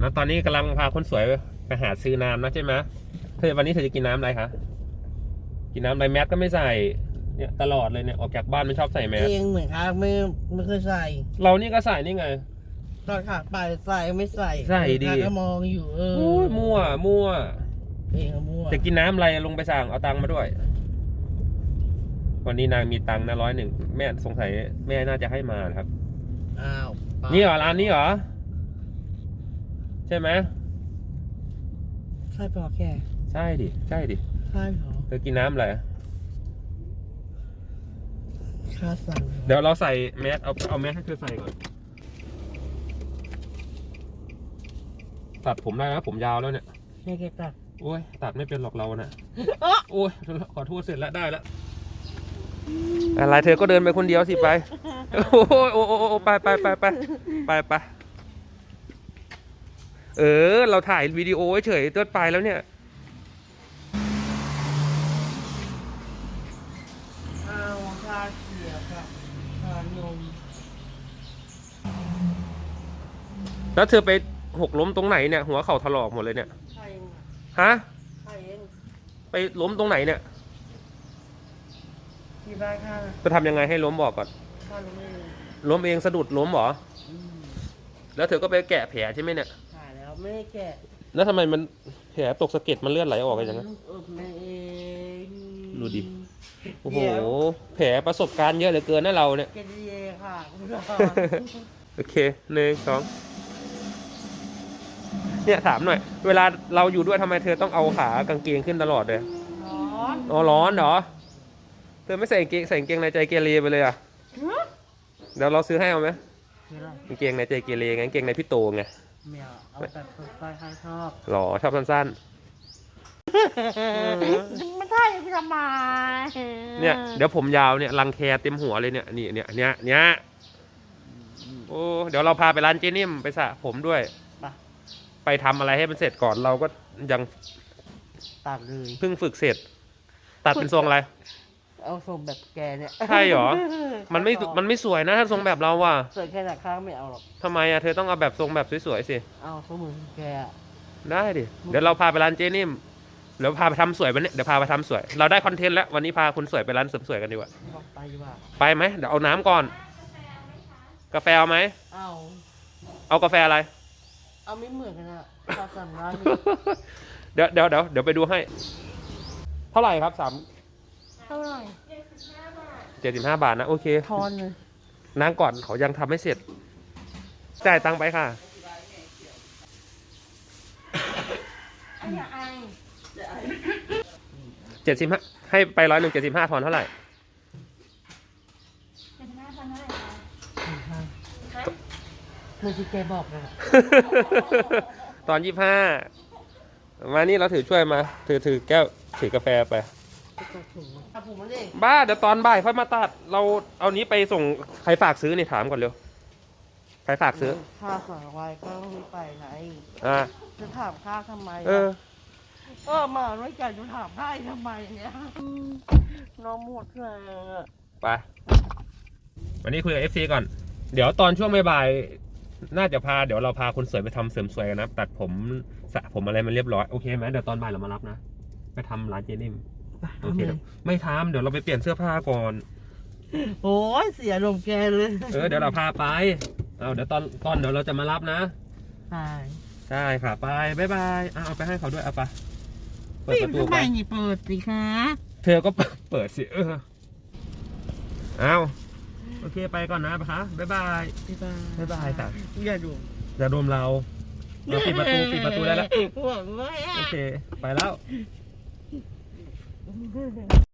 แล้วตอนนี้กำลังพาคนสวยไปหาซื้อน้ำนะใช่ไหมเธอวันนี้เธอจะกินน้ำอะไรคะกินน้ำอะไรแมสก็ไม่ใส่เนี่ยตลอดเลยเนี่ยออกจากบ้านไม่ชอบใส่แมสเองเหมือนครับไม่ไม่เคยใส่ เรานี่ก็ใส่นี่ไง ตอนขาไปใส่ไม่ใส่ใส่ดิข้าก็มองอยู่เออโอ้ยมั่ว มั่ว เองก็มั่วจะกินน้ำอะไรลงไปสั่งเอาตังค์มาด้วย วันนี้นางมีตังค์นะร้อยหนึ่งแม่สงสัยแม่น่าจะให้มานะครับอ้าวปะนี่เหรอร้านนี้เหรอ ใช่ไหมใช่ปะแกใช่ดิ ใช่ดิ ใช่เหรอเธอกินน้ำอะไรค่าสั่งเหรอเดี๋ยวเราใส่แมสเอาเอาแมสให้เธอใส่ก่อน ตัดผมได้แล้วผมยาวแล้วเนี่ยแม่แกตัดโอ้ย ตัดไม่เป็นหรอกเราน่ะโอ้ย ขอโทษเสร็จแล้วได้แล้ว อะไรเธอก็เดินไปคนเดียวสิไป โอ้ยโอ้โอ้โอ้ไปไปไปไปไปไป เออ เราถ่ายวิดีโอเฉยๆเตือนไปแล้วเนี่ยอ้าวค่าเสียกับค่านมแล้วเธอไปหกล้มตรงไหนเนี่ย หัวเข่าถลอกหมดเลยเนี่ยใช่เองอะฮะใช่เองไปล้มตรงไหนเนี่ยที่บ้านค่าจะทำยังไงให้ล้มบอกก่อนค่านมเองล้มเองสะดุดล้มเหรอ อืม แล้วเธอก็ไปแกะแผลใช่ไหมเนี่ยถ่ายแล้ว ไม่ได้แกะแล้วทำไมมันแผลตกสะเก็ดมันเลือดไหลออกอะไรอย่างนั้นเออแม่เองดูดิ โอ้โหเดี๋ยวแผลประสบการณ์เยอะเหลือเกินนะเราเนี่ย เกดีเอค่ะคุณผู้ชม โอเคหนึ่งสองเนี่ยถามหน่อย เวลาเราอยู่ด้วยทำไมเธอต้องเอาขากางเกงขึ้นตลอดเลยร้อนอ๋อร้อนเหรอ เธอไม่ใส่กางเกงใส่กางเกงในใจเกเรไปเลยอะ เดี๋ยวเราซื้อให้เอาไหมคืออะไรกางเกงในใจเกเรไงกางเกงในพี่โตไง แมวเอาแบบสดใสใครชอบหรอชอบสั้นไม่ใช่พี่ทำไมๆ เนี่ยเดี๋ยวผมยาวเนี่ยรังแคเต็มหัวเลยเนี่ยนี่เนี่ยเนี่ยเนี่ยโอ้เดี๋ยวเราพาไปร้านเจนิ่มไปสระผมด้วย ไปไปทำอะไรให้มันเสร็จก่อนเราก็ยังตัดเลยเพิ่งฝึกเสร็จ ตัดเป็นทรงอะไร เอาทรงแบบแกเนี่ยใช่เหรอ มันไม่ มันไม่สวยนะถ้าทรงแบบเราว่ะ สวยแค่ไหนข้างไม่เอาหรอกทำไมอะ เธอต้องเอาแบบทรงแบบสวยๆสิ เอาทรงเหมือนแกอะได้ดิ เดี๋ยวเราพาไปร้านเจนิ่มเดี๋ยวพาไปทำสวยวันนี้เดี๋ยวพาไปทำสวย เราได้คอนเทนต์แล้ว วันนี้พาคุณสวยไปร้านเสริมสวยกันดีกว่าบอกไปดีกว่า ไปไหมเดี๋ยวเอาน้ำก่อน กาแฟเอาไหม เอา เอากาแฟอะไร เอาไม่เหมือนกันอะข้าวสั่งร้านเดี๋ยวเดี๋ยวเดี๋ยวเดี๋ยวไปดูให้ เท่าไหร่ครับสาม เท่าไหร่เจ็ดสิบห้าบาทนะโอเคทอนเลยนางก่อนเขายังทำไม่เสร็จ จ่ายตังค์ไปค่ะอย่าไอเจ็ดสิบห้าให้ไปร้อยหนึ่งเจ็ดสิบห้าทอนเท่าไหร่เมื่อที่แกบอกนะตอนยี่ห้ามานี่เราถือช่วยมา ถือถือแก้วถือกาแฟไป ตัดผมตัดผมมันเองบ้าเดี๋ยวตอนบ่ายค่อยมาตัด เราเอานี้ไปส่งใครฝากซื้อนี่ถามก่อนเร็ว ใครฝากซื้อ ค่าสั่งไว้ก็ไม่ไปไหนอ่า จะถามค่าทำไมะเออ เออมาไม่จ่ายจะถามได้ทำไมเนี่ยน้องหมดเลยไปวันนี้คุยกับ FC ก่อน เดี๋ยวตอนช่วงบ่ายๆน่าจะพาเดี๋ยวเราพาคนสวยไปทำเสริมสวยกันนะ ตัดผมสระผมอะไรมันเรียบร้อย โอเคไหมเดี๋ยวตอนบ่ายเรามารับนะ ไปทำร้านเจนิ่ม โอเคเดี๋ยวไม่ทำเดี๋ยวเราไปเปลี่ยนเสื้อผ้าก่อน โอ้ยเสียลมณ์แกเลยเออเดี๋ยวเราพาไปเอาเดี๋ยวตอนตอนเดี๋ยวเราจะมารับนะใช่ใช่ค่ะไปบ๊ายบายอะเอาไปให้เขาด้วยเอาไปเปิดปิปดระตูทำไปไมนี่เปิดสิคะเธอก็เปิดเปิดสิ เออเอาโอเคไปก่อนนะปะคะบ๊ายบาย บ๊ายบายบ๊ายบายจ้ะ อย่าดูอย่าดมเราเราปิดประตูปิดประตูได้แล้ว ห่วงไหมโออะเค ไปแล้ว Mm-hmm.